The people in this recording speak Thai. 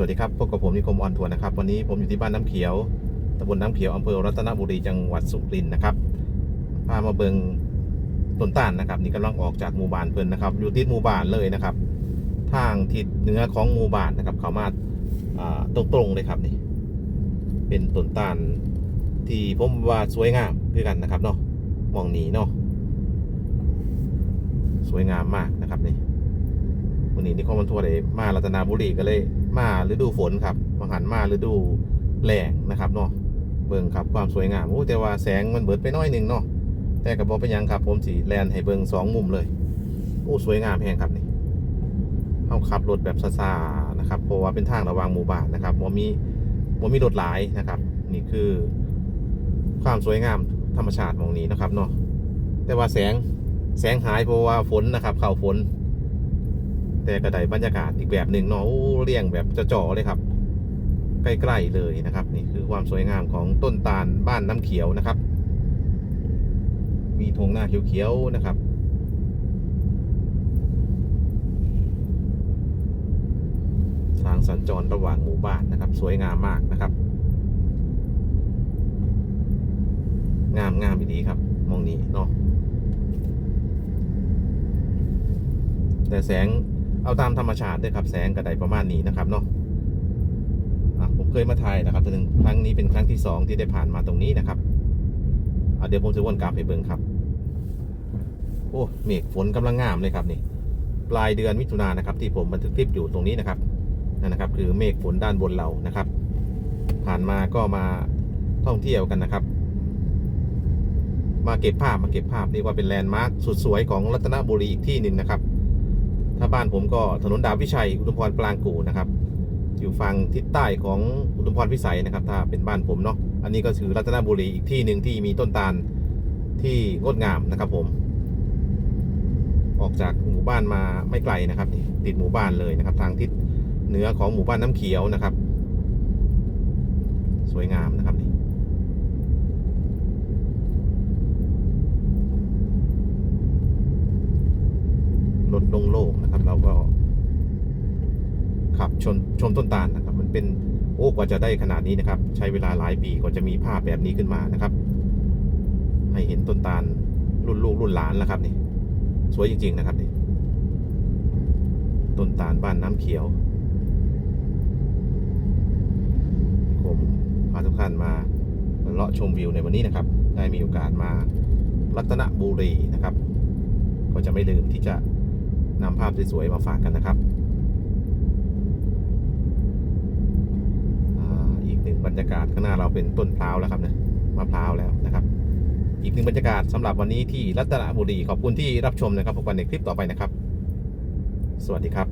สวัสดีครับพบกับผมนิคมออนทัวร์นะครับ วันนี้ผมอยู่ที่บ้านน้ำเขียวตำบลน้ำเขียวอำเภอรัตนบุรีจังหวัดสุรินทร์นะครับพามาเบิงต้นต้านนะครับ นี่กำลังออกจากหมู่บ้านเพิ่นนะครับ อยู่ติดหมู่บ้านเลยนะครับ ทางทิศเหนือของหมู่บ้านนะครับ เขามาอ่าตรงๆเลยครับนี่ เป็นต้นต้านที่ผมว่าสวยงามคือกันนะครับเนาะมองนี้เนาะสวยงามมากนะครับนี่ วันนี้นิคมวันทั่วเลยมารัตนบุรีก็เลย มาฤดูฝนครับมาหันมาฤดูแล้งนะครับเนาะเบิ่งครับความสวยงามโอ้แต่ว่าแสงมันเบิดไปน้อยหนึ่งเนาะแต่กับบอเป็นยังครับ ผมสีแลนให้เบิ่งสองมุมเลยโอ้สวยงามแพงครับนี่เขาขับรถแบบซาๆนะครับเพราะว่าเป็นทางระหว่างหมู่บ้านนะครับว่ามีว่ามีรถหลายนะครับ นี่คือความสวยงามธรรมชาติมองนี้นะครับเนาะแต่ว่าแสงแสงหายเพราะว่าฝนนะครับ เข่าฝน แต่กระไดบรรยากาศอีกแบบหนึ่งเนาะเรียงแบบจะจ่อเลยครับใกล้ๆเลยนะครับ นี่คือความสวยงามของต้นตาลบ้านน้ำเขียวนะครับ มีธงหน้าเขียวๆนะครับ ทางสัญจรระหว่างหมู่บ้านนะครับ สวยงามมากนะครับ งามงามดีครับ มองนี้เนาะแต่แสง เอาตามธรรมชาติด้วยครับแสงกระไดประมาณนี้นะครับเนาะผมเคยมาถ่ายนะครับตัวหนึ่งครั้งนี้เป็นครั้งที่สองที่ได้ผ่านมาตรงนี้นะครับเดี๋ยวผมจะวนกลับไปเบิ่งครับโอ้เมฆฝนกำลังงามเลยครับนี่ปลายเดือนมิถุนายนนะครับ ที่ผมบันทึกคลิปอยู่ตรงนี้นะครับนั่นนะครับ คือเมฆฝนด้านบนเรานะครับ ผ่านมาก็มาท่องเที่ยวกันนะครับ มาเก็บภาพมาเก็บภาพเรียกว่าเป็นแลนด์มาร์คสุดสวยของรัตนบุรีอีกที่หนึ่งนะครับ ถ้าบ้านผมก็ถนนดาบวิชัยอุดมพรปรางกูนะครับ อยู่ฝั่งทิศใต้ของอุดมพรพิสัยนะครับ ถ้าเป็นบ้านผมเนาะอันนี้ก็คือรัตนบุรีอีกที่หนึ่งที่มีต้นตาลที่งดงามนะครับผม ออกจากหมู่บ้านมาไม่ไกลนะครับติดหมู่บ้านเลยนะครับ ทางทิศเหนือของหมู่บ้านน้ำเขียวนะครับ สวยงามนะครับนี่ รถ โล่งๆนะครับ เราก็ขับชนชมต้นตาลนะครับ มันเป็นโอ้กว่าจะได้ขนาดนี้นะครับ ใช้เวลาหลายปีกว่าจะมีภาพแบบนี้ขึ้นมานะครับ ให้เห็นต้นตาลรุ่นลูกรุ่นหลานแล้วครับนี่สวยจริง ๆ นะครับนี่ต้นตาลบ้านน้ำเขียวผมพาทุกท่านมาเลาะชมวิวในวันนี้นะครับ ได้มีโอกาสมารัตนบุรีนะครับ ก็จะไม่ลืมที่จะ นำภาพสวยๆมาฝากกันนะครับอีกหนึ่งบรรยากาศข้างหน้าเราเป็นต้นพร้าวแล้วครับเนี่ยมะพร้าวแล้วนะครับ อีกหนึ่งบรรยากาศสำหรับวันนี้ที่รัตนบุรีขอบคุณที่รับชมนะครับพบกันในคลิปต่อไปนะครับ สวัสดีครับ